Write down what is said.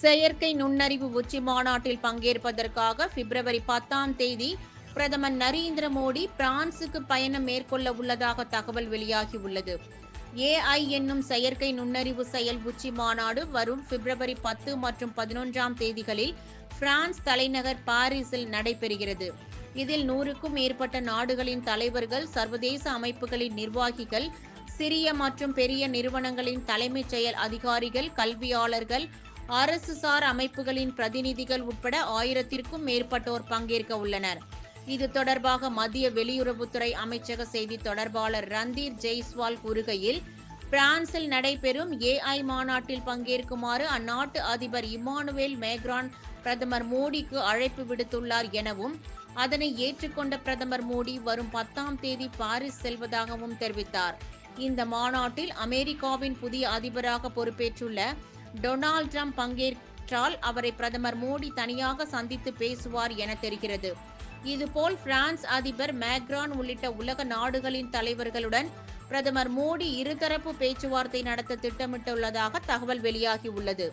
செயற்கை நுண்ணறிவு உச்சி மாநாட்டில் பங்கேற்பதற்காக பிப்ரவரி பத்தாம் தேதி பிரதமர் நரேந்திர மோடி பிரான்சுக்கு பயணம் மேற்கொள்ள உள்ளதாக தகவல் வெளியாகியுள்ளது ஏஐ என்னும் செயற்கை நுண்ணறிவு செயல் உச்சி மாநாடு வரும் பிப்ரவரி பத்து மற்றும் பதினொன்றாம் தேதிகளில் பிரான்ஸ் தலைநகர் பாரிஸில் நடைபெறுகிறது. இதில் நூறுக்கும் மேற்பட்ட நாடுகளின் தலைவர்கள் சர்வதேச அமைப்புகளின் நிர்வாகிகள் சிறிய மற்றும் பெரிய நிறுவனங்களின் தலைமைச் செயல் அதிகாரிகள் கல்வியாளர்கள் அரசுசார் அமைப்புகளின் பிரதிநிதிகள் உட்பட ஆயிரத்திற்கும் மேற்பட்டோர் பங்கேற்க உள்ளனர். இது தொடர்பாக மத்திய வெளியுறவுத்துறை அமைச்சக செய்தி தொடர்பாளர் ரந்தீர் ஜெய்ஸ்வால் கூறுகையில் பிரான்சில் நடைபெறும் ஏஐ மாநாட்டில் பங்கேற்குமாறு அந்நாட்டு அதிபர் இமானுவேல் மேக்ரான் பிரதமர் மோடிக்கு அழைப்பு விடுத்துள்ளார் எனவும் அதனை ஏற்றுக்கொண்ட பிரதமர் மோடி வரும் பத்தாம் தேதி பாரிஸ் செல்வதாகவும் தெரிவித்தார். இந்த மாநாட்டில் அமெரிக்காவின் புதிய அதிபராக பொறுப்பேற்றுள்ள டொனால்ட் ட்ரம்ப் பங்கேற்றால் அவரை பிரதமர் மோடி தனியாக சந்தித்து பேசுவார் என தெரிகிறது. இதுபோல் பிரான்ஸ் அதிபர் மேக்ரான் உள்ளிட்ட உலக நாடுகளின் தலைவர்களுடன் பிரதமர் மோடி இருதரப்பு பேச்சுவார்த்தை நடத்த திட்டமிட்டுள்ளதாக தகவல் வெளியாகியுள்ளது